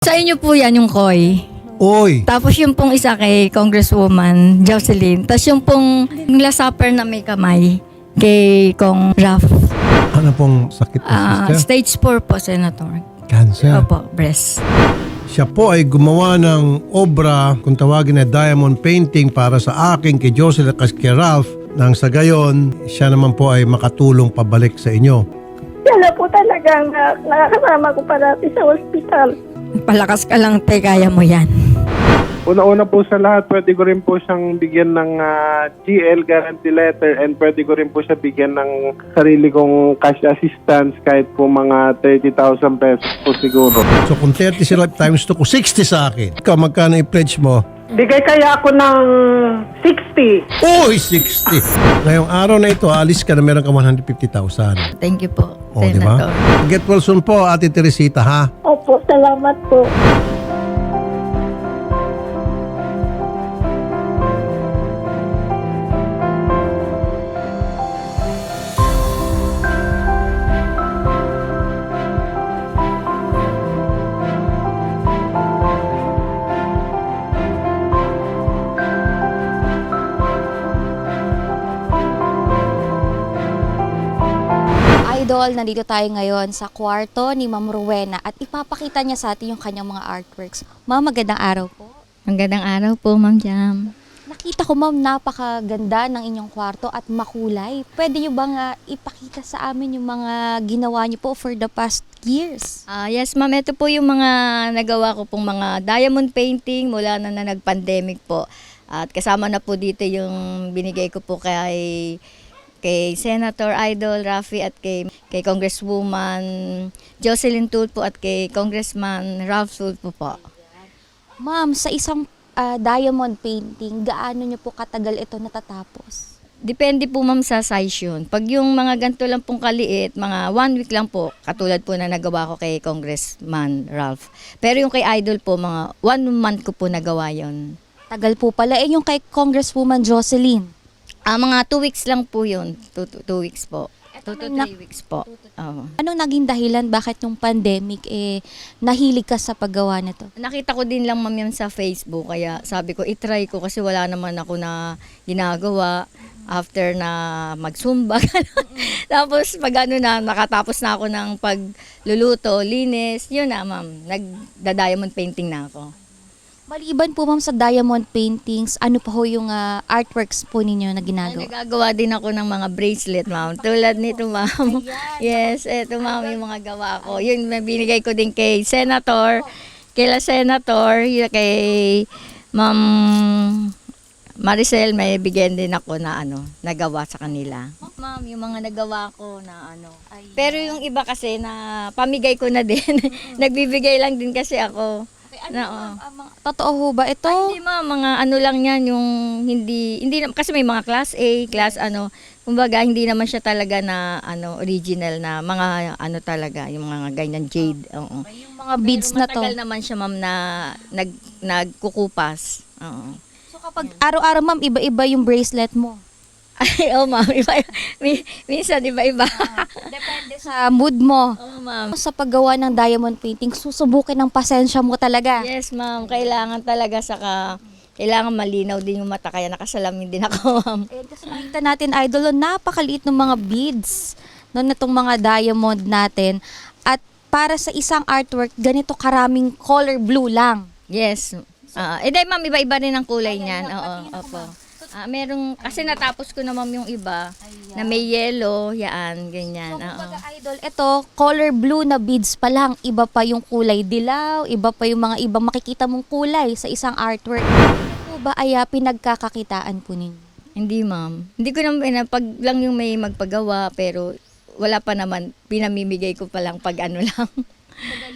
Sa inyo po yan yung koi. Oy, Tapos yung pong isa kay Congresswoman Jocelyn. Tapos yung pong yung last supper na may kamay kay Kong Raf. ano pong sakit Ah, na sister? stage 4 po, Senator. Cancer. Opo, breast. Siya po ay gumawa ng obra kung tawagin na diamond painting para sa akin kay Jocelyn at kay Ralph nang sa gayon, siya naman po ay makatulong pabalik sa inyo. Yan po talagang nakakasama ko parati sa ospital. Palakas ka lang, te, kaya mo yan. Una-una po sa lahat, pwede ko rin po siyang bigyan ng ah, GL guarantee letter and pwede ko rin po siya bigyan ng sarili kong cash assistance kahit po mga 30,000 pesos po siguro. So kung 30 sila times 2 ko 60 sa akin. Ikaw, magkano i-pledge mo? Bigay kaya ako ng 60. Uy, 60! Ngayong araw na ito, alis ka na meron ka 150,000. Thank you po, O, di ba? Senator. Get well soon po, Ate Teresita, ha? Opo, salamat po. Idol, nandito tayo ngayon sa kwarto ni Ma'am Rowena at ipapakita niya sa atin yung kanyang mga artworks. Ma'am, magandang araw po. Magandang araw po, Ma'am Jam. Nakita ko ma'am, napakaganda ng inyong kwarto at makulay. Pwede niyo bang ah, ipakita sa amin yung mga ginawa niyo po for the past years? Ah, yes, ma'am. Ito po yung mga nagawa ko pong mga diamond painting mula na, na nag-pandemic po. At kasama na po dito yung binigay ko po kay kay Senator Idol Rafi at kay kay Congresswoman Jocelyn Tulfo at kay Congressman Ralph Tulfo po. Ma'am, sa isang ah, diamond painting, gaano niyo po katagal ito natatapos? Depende po ma'am sa size yun. Pag yung mga ganito lang pong kaliit, mga one week lang po, katulad po na nagawa ko kay Congressman Ralph. Pero yung kay Idol po, mga one month ko po nagawa yon. Tagal po pala. Eh, yung kay Congresswoman Jocelyn. Ah, mga two weeks lang po yun. Two, two, two weeks po. Two to may three weeks po. Oo. Anong naging dahilan bakit nung pandemic eh nahilig ka sa paggawa nito? Nakita ko din lang ma'am yun sa Facebook, kaya sabi ko, itry ko kasi wala naman ako na ginagawa after na magsumba. Tapos pag ano na, nakatapos na ako ng pagluluto, linis, yun na ma'am, nagda-diamond painting na ako. Maliban po ma'am sa diamond paintings, ano pa ho yung ah, artworks po ninyo na Ay, ginagawa? nagagawa din ako ng mga bracelet, ma'am. Tulad nito, ma'am. Yes, eto, ma'am, yung mga gawa ko. Yun, may binigay ko din kay Senator, kay Senator, kay Ma'am Maricel, may bigyan din ako na ano, nagawa sa kanila. Ma'am, yung mga nagawa ko na ano. Pero yung iba kasi na pamigay ko na din. Nagbibigay lang din kasi ako. Na, oh. Totoo ho ba ito? Ay, hindi ma, mga ano lang yan, yung hindi, hindi na- kasi may mga class A, class ano, kumbaga hindi naman siya talaga na ano original na mga ano talaga, yung mga ganyan jade. Oo. Yung mga beads na to. Matagal naman siya ma'am na nag nagkukupas. Oo. So kapag araw-araw ma'am, iba-iba yung bracelet mo. Ay, oh ma'am, iba, mi- minsan iba-iba. Depende sa mood mo. Oo ma'am. Sa paggawa ng diamond painting, susubukin ng pasensya mo talaga. Yes ma'am, kailangan talaga saka kailangan malinaw din yung mata kaya nakasalamin din ako ma'am. Eh, kasi natin, idol, oh, napakaliit ng mga beads no, na itong mga diamond natin. At para sa isang artwork, ganito karaming color blue lang. Yes. Ah, eh dahil ma'am, iba-iba rin ang kulay niyan. Oo, opo. Ah, merong, kasi natapos ko na ma'am yung iba, na may yellow, yan, ganyan. So, oo. kumbaga, idol, ito, color blue na beads pa lang. Iba pa yung kulay dilaw, iba pa yung mga ibang makikita mong kulay sa isang artwork. Ito ba ay ah, pinagkakakitaan po ninyo? Hindi ma'am. Hindi ko naman, pag lang yung may magpagawa, pero wala pa naman, pinamimigay ko pa lang pag ano lang.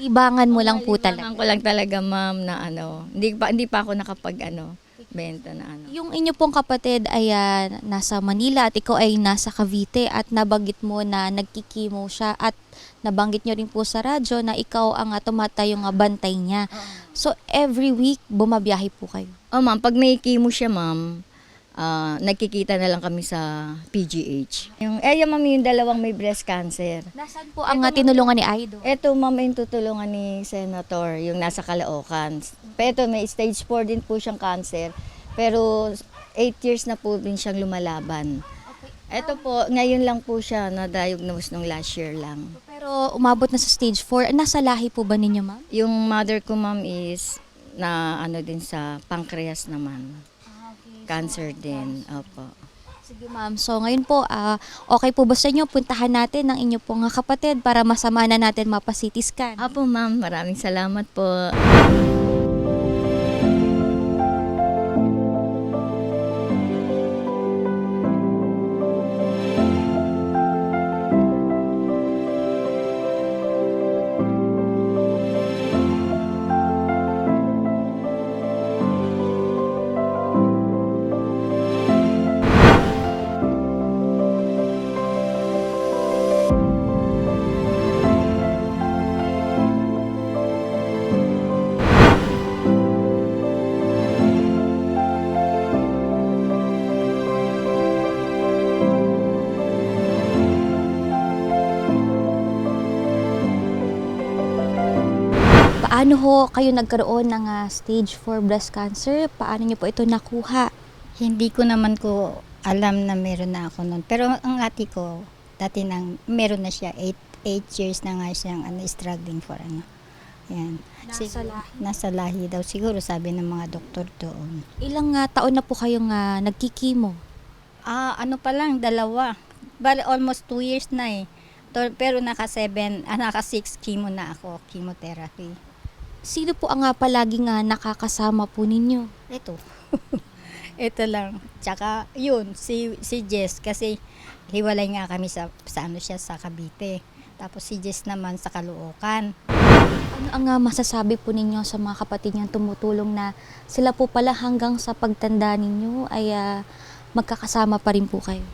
Libangan mo lang po talaga. Libangan ko lang talaga ma'am na ano, hindi pa, hindi pa ako nakapag ano, benta na ano. Yung inyo pong kapatid ay ah, nasa Manila at ikaw ay nasa Cavite at nabanggit mo na nagkikimo siya at nabanggit nyo rin po sa radyo na ikaw ang uh, tumatay yung ah, bantay niya. So every week bumabiyahe po kayo. Oh ma'am, pag may chemo siya ma'am, ah, nagkikita na lang kami sa PGH. Yung, eh, yung ma'am, yung dalawang may breast cancer. Nasaan po ang ah, tinulungan ni Idol? Ito, ma'am, yung tutulungan ni Senator, yung nasa Caloocan. Pero ito, may stage 4 din po siyang cancer. Pero 8 years na po din siyang lumalaban. Ito po, ngayon lang po siya na-diagnose nung last year lang. Pero umabot na sa stage 4. Nasa lahi po ba ninyo, ma'am? Yung mother ko, ma'am, is na ano din sa pancreas naman. Cancer din. Opo. Sige ma'am. So ngayon po, ah, okay po ba sa inyo puntahan natin ang inyo pong kapatid para masama na natin mapa-CT scan? Apo, ma'am, maraming salamat po. Paano ho kayo nagkaroon ng ah, stage 4 breast cancer? Paano niyo po ito nakuha? Hindi ko naman ko alam na meron na ako noon. Pero ang ate ko, dati nang meron na siya, 8 years na nga siyang ano, struggling for ano. Yan. Nasa Sig- lahi. Nasa lahi daw siguro, sabi ng mga doktor doon. Ilang ah, taon na po kayong ah, nagkikimo? Ah, ano pa lang, dalawa. Bali, almost 2 years na eh. Pero naka 7, ah, naka 6 chemo na ako, chemotherapy. Sino po ang ah, palaging ah, nakakasama po ninyo? Ito. Ito lang. Tsaka, yun, si, si Jess, kasi hiwalay nga kami sa, sa ano siya, sa Cavite. Tapos si Jess naman sa Caloocan. Ano ang ah, masasabi po ninyo sa mga kapatid niyang tumutulong na sila po pala hanggang sa pagtanda ninyo ay ah, magkakasama pa rin po kayo?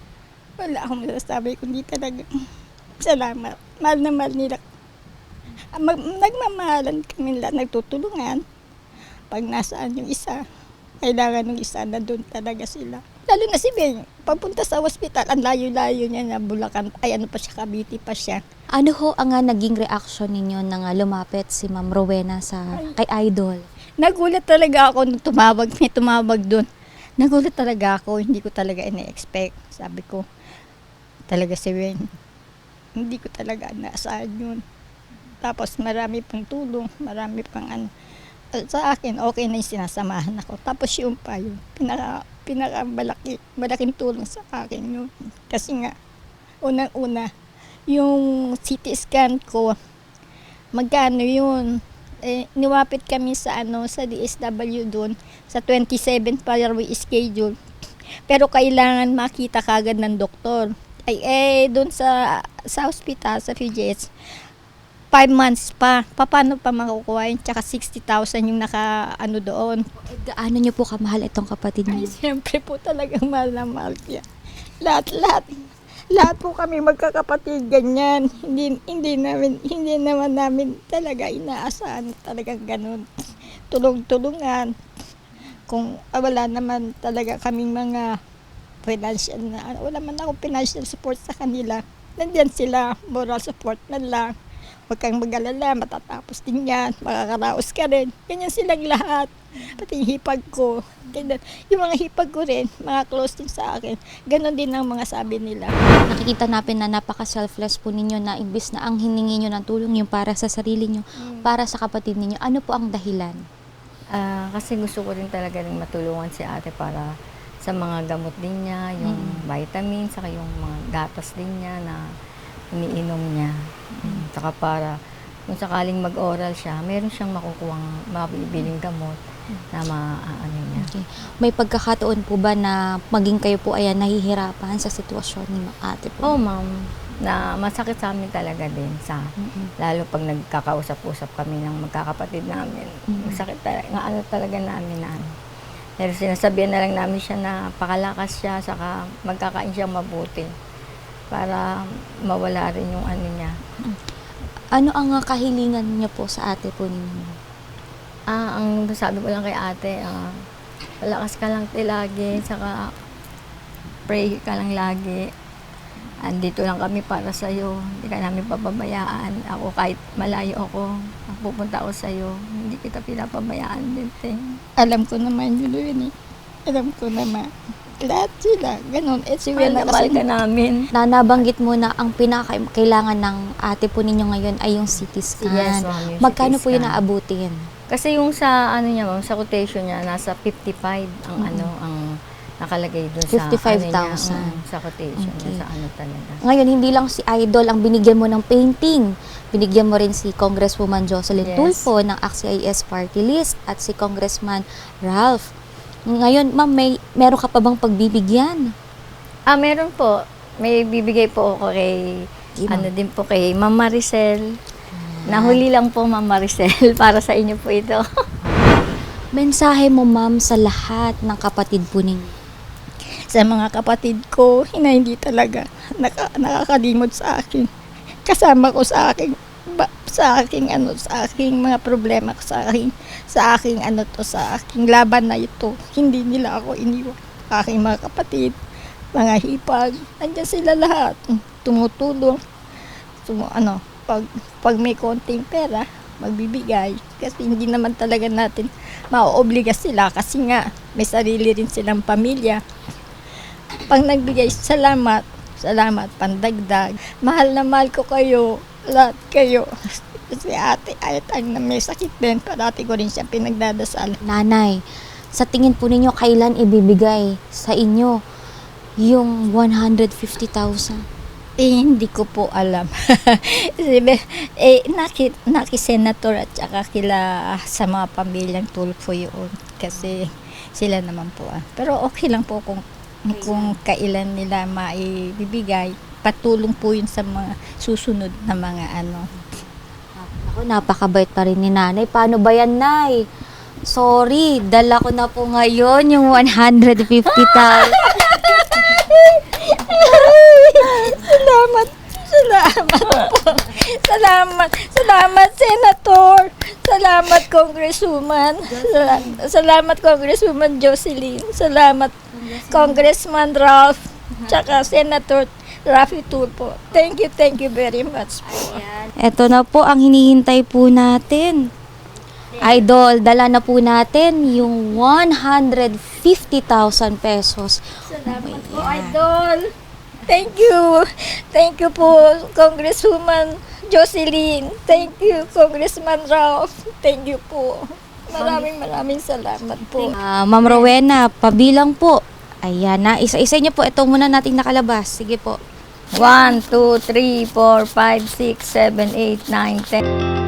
Wala akong masasabi kundi talaga. Salamat. Mahal na mahal nila. Ah, Mag, nagmamahalan kami lahat, nagtutulungan. Pag nasaan yung isa, kailangan ng isa na doon talaga sila. Lalo na si Beng, papunta sa ospital, ang layo-layo niya na Bulacan, ay ano pa siya, Cavite pa siya. Ano ho ang ah, naging reaction ninyo nang ah, lumapit si Ma'am Rowena sa kay Idol? Nagulat talaga ako nung tumawag, may tumawag doon. Nagulat talaga ako, hindi ko talaga ina-expect. Sabi ko, talaga si Wen. Hindi ko talaga naasahan yun. Tapos marami pang tulong, marami pang ano. Sa akin, okay na yung sinasamahan ako. Tapos yung pa yun, pinaka, pinaka malaki, malaking tulong sa akin yun. Kasi nga, unang-una, yung CT scan ko, magkano yun? Eh, niwapit kami sa ano sa DSW doon sa 27 pa yung schedule. Pero kailangan makita kagad ng doktor. Ay eh doon sa sa hospital sa PGH 5 months pa. Paano pa makukuha yun? Tsaka 60,000 yung naka ano doon. Eh, gaano niyo po kamahal itong kapatid Ay, niyo? siyempre po talagang mahal na mahal siya. Lahat, lahat. Lahat po kami magkakapatid ganyan. Hindi, hindi namin, hindi naman namin talaga inaasahan talagang ganun. Tulong-tulungan. Kung ah, wala naman talaga kaming mga financial na, wala man ako financial support sa kanila. Nandiyan sila, moral support na lang. Huwag kang mag-alala, matatapos din yan, makakaraos ka rin. Ganyan silang lahat. Pati yung hipag ko. Ganyan. Yung mga hipag ko rin, mga close din sa akin. Ganon din ang mga sabi nila. Nakikita natin na napaka-selfless po ninyo na imbis na ang hiningi niyo ng tulong yung para sa sarili niyo, para sa kapatid ninyo. Ano po ang dahilan? Ah, kasi gusto ko rin talaga rin matulungan si ate para sa mga gamot din niya, yung vitamins, saka yung mga gatas din niya na iniinom niya. Mm. Saka para kung sakaling mag-oral siya, meron siyang makukuhang mabibiling gamot na maaano niya. Okay. May pagkakataon po ba na maging kayo po ay nahihirapan sa sitwasyon ni ate po? Oo, ma'am. Na masakit sa amin talaga din sa Mm-mm. lalo pag nagkakausap-usap kami ng magkakapatid namin. Mm. Masakit talaga, nga ano talaga namin na ano. Pero sinasabihan na lang namin siya na pakalakas siya, saka magkakain siya mabuti para mawala rin yung ano niya. Ano ang ah, kahilingan niyo po sa ate po ninyo? Ah, ang sabi ko lang kay ate, ah, malakas ka lang ti lagi, saka pray ka lang lagi. Andito lang kami para sa'yo. Hindi ka namin papabayaan. Ako kahit malayo ako, pupunta ako sa'yo. Hindi kita pinapabayaan din, Ting. Alam ko naman yun yun eh. Alam ko naman. Lahat sila, ganun. Eh, si Wena na kasi ka namin. Na nabanggit mo na ang pinakailangan ng ate po ninyo ngayon ay yung CT scan. Yes, ma'am, yung Magkano CT po yun scan. naabutin? Kasi yung sa ano niya, ma'am, sa quotation niya, nasa 55 ang ano, ang nakalagay dun sa 55,000. ano niya, mm, sa quotation niya, Okay. sa ano talaga. Ngayon, hindi lang si Idol ang binigyan mo ng painting. Binigyan mo rin si Congresswoman Jocelyn Yes. Tulfo ng AXIS Party List at si Congressman Ralph. Ngayon, ma'am, may, meron ka pa bang pagbibigyan? Ah, meron po. May bibigay po ako kay, Sige, ano din po kay Ma'am Maricel. Nahuli lang po Ma'am Maricel para sa inyo po ito. Mensahe mo, ma'am, sa lahat ng kapatid po ninyo. sa mga kapatid ko, na hindi talaga naka, nakakalimot sa akin. Kasama ko sa aking ba, sa aking ano sa aking mga problema ko sa aking sa aking ano to sa aking laban na ito. Hindi nila ako iniwan. Aking mga kapatid mga hipag nandiyan sila lahat. Tumutulong. Tumu, ano pag pag may konting pera magbibigay. Kasi hindi naman talaga natin maoobliga sila kasi nga may sarili rin silang pamilya. Pag nagbigay, salamat. Salamat, pandagdag. Mahal na mahal ko kayo, lahat kayo. Si ate, ayat ang na may sakit din, parati ko rin siya pinagdadasal. Nanay, sa tingin po ninyo, kailan ibibigay sa inyo yung 150,000? Eh, hindi ko po alam. Eh, naki, naki-senator at saka kila sa mga pamilyang tulfo yun. Kasi sila naman po. Ah. Pero okay lang po kung, kung kailan nila maibibigay. Patulong po yun sa mga susunod na mga ano. Ako, napakabait pa rin ni nanay. Paano ba yan, nay? Sorry, dala ko na po ngayon yung 150,000. Salamat. Salamat po. Salamat. Salamat, Senator. Salamat, Congresswoman. Sala- Salamat, Congresswoman Jocelyn. Salamat, Congressman Ralph. Tsaka Senator Rafi Tulfo. Thank you, thank you very much po. Ito na po ang hinihintay po natin. Idol, dala na po natin yung 150,000 pesos. Salamat po, Idol. Thank you. Thank you po, Congresswoman Jocelyn. Thank you, Congressman Ralph. Thank you po. Maraming maraming salamat po. Ah, Ma'am Rowena, pabilang po. Ayan na, isa-isa niyo po. Ito muna nating nakalabas. Sige po. 1, 2, 3, 4, 5, 6, 7, 8, 9, 10.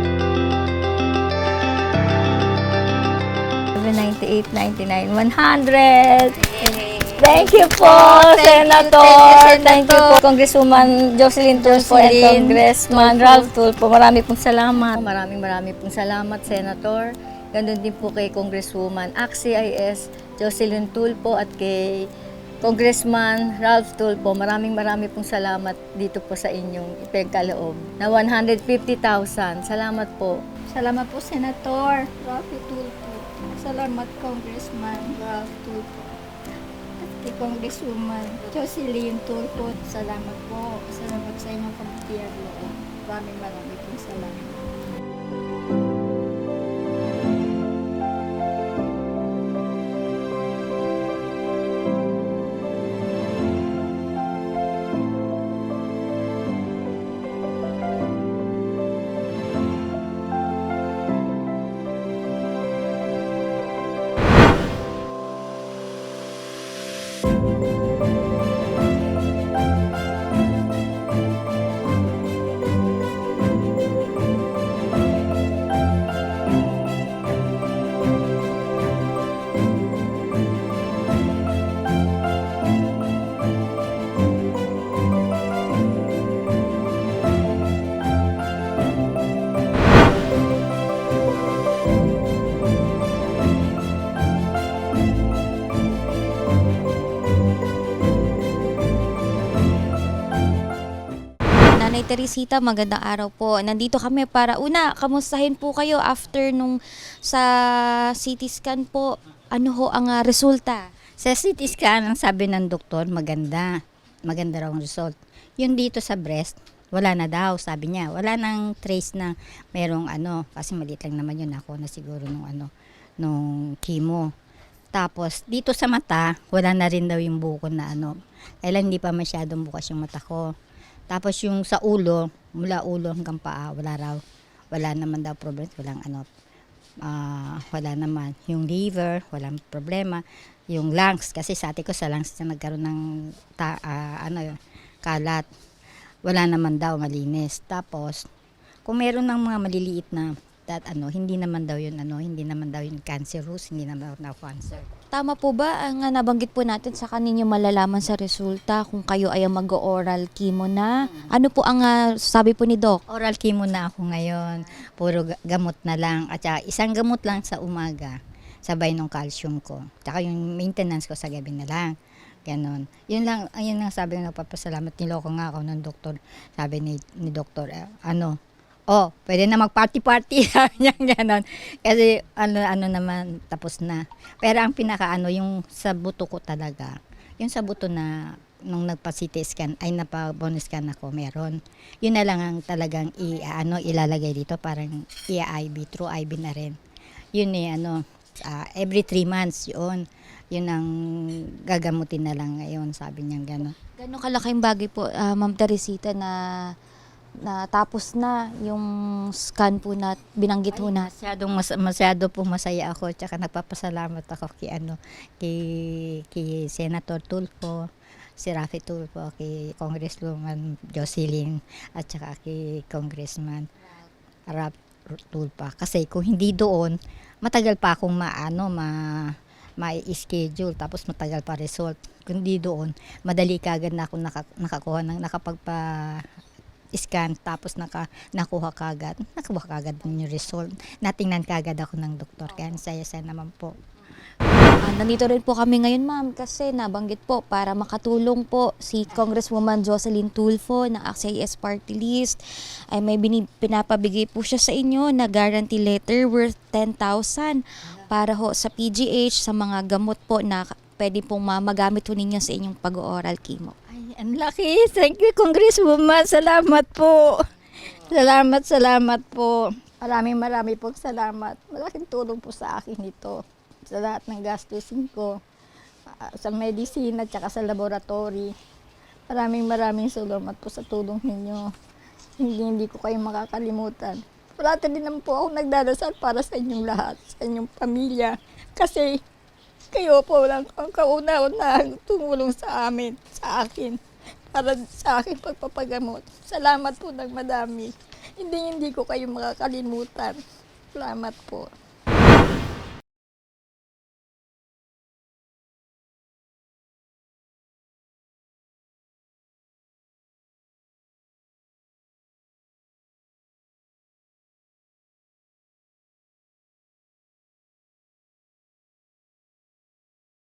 98, 99, 100. Thank you po, Senator. Thank you po, Congresswoman Jocelyn Tulfo and Jocelyn Congressman Ralph Tulfo. Marami pong salamat. Maraming maraming pong salamat, Senator. Ganon din po kay Congresswoman Axie IS, Jocelyn Tulfo at kay Congressman Ralph Tulfo. Maraming maraming pong salamat dito po sa inyong ipagkaloob na 150,000. Salamat po. Salamat po, Senator Rafi Tulfo. Salamat, Congressman Ralph Tulfo. At kay Congresswoman Jocelyn Tulfo. Salamat po. Salamat sa inyong kabutihan loob. Maraming maraming po salamat. Nanay Teresita, magandang araw po. Nandito kami para una, kamustahin po kayo after nung sa CT scan po. Ano ho ang ah, resulta? Sa CT scan, ang sabi ng doktor, maganda. Maganda raw ang result. Yung dito sa breast, wala na daw, sabi niya. Wala nang trace na merong ano, kasi maliit lang naman yun ako na siguro nung ano, nung chemo. Tapos, dito sa mata, wala na rin daw yung buko na ano. Kailan hindi pa masyadong bukas yung mata ko. Tapos yung sa ulo, mula ulo hanggang paa, wala raw. Wala naman daw problem, walang ano, ah, wala naman. Yung liver, walang problema. Yung lungs, kasi sa ate ko sa lungs na nagkaroon ng ta, ah, ano, kalat. Wala naman daw, malinis. Tapos, kung meron ng mga maliliit na that ano, hindi naman daw yun ano, hindi naman daw yun cancerous, hindi naman daw cancer. Tama po ba ang nga nabanggit po natin sa kaninyo malalaman sa resulta kung kayo ay mag-oral chemo na? Ano po ang ah, sabi po ni Doc? Oral chemo na ako ngayon. Puro ga- gamot na lang. At saka isang gamot lang sa umaga. Sabay nung calcium ko. Tsaka yung maintenance ko sa gabi na lang. Ganon. Yun lang, ayun lang sabi ng nagpapasalamat. Niloko nga ako ng doktor. Sabi ni, ni doktor, eh, ano, oh, pwede na mag-party-party. Sabi ganon. Kasi ano, ano naman, tapos na. Pero ang pinaka ano, yung sa buto ko talaga, yung sa buto na nung nagpa-CT scan ay napa-bone scan ako meron. Yun na lang ang talagang i ano ilalagay dito parang i-IV through IV na rin. Yun eh ano ah, every three months yun. Yun ang gagamutin na lang ngayon sabi niya gano'n. Gano'ng kalaking bagay po, ah, Ma'am Teresita, na na tapos na yung scan po na binanggit po na. Masyadong mas, masyado po masaya ako tsaka nagpapasalamat ako kay ano kay kay Senator Tulfo si Rafi Tulfo, kay Congresswoman Jocelyn at saka kay Congressman Rap Tulpa. Kasi kung hindi doon, matagal pa akong maano, ma ma-schedule tapos matagal pa result. Kung hindi doon, madali kagad na ako naka, nakakuha ng nakapagpa scan tapos naka nakuha kagad nakuha kagad din yung result natingnan kagad ako ng doktor kaya saya-saya naman po Ah, nandito rin po kami ngayon, ma'am, kasi nabanggit po para makatulong po si Congresswoman Jocelyn Tulfo ng AXIS Party List. Ay may pinapabigay po siya sa inyo na guarantee letter worth 10,000 para ho sa PGH sa mga gamot po na pwede pong ma- magamit po ninyo sa inyong pag-oral chemo. Ang laki. Thank you, Congresswoman. Salamat po. Salamat, salamat po. Maraming marami po salamat. Malaking tulong po sa akin ito. Sa lahat ng gastusin ko. ah, Sa medicine at saka sa laboratory. Maraming maraming salamat po sa tulong ninyo. Hindi, hindi ko kayo makakalimutan. Parati din naman po ako nagdarasal para sa inyong lahat, sa inyong pamilya. Kasi kayo po lang ang kauna-unahang tumulong sa amin, sa akin, para sa akin pagpapagamot. Salamat po ng madami. Hindi, hindi ko kayo makakalimutan. Salamat po.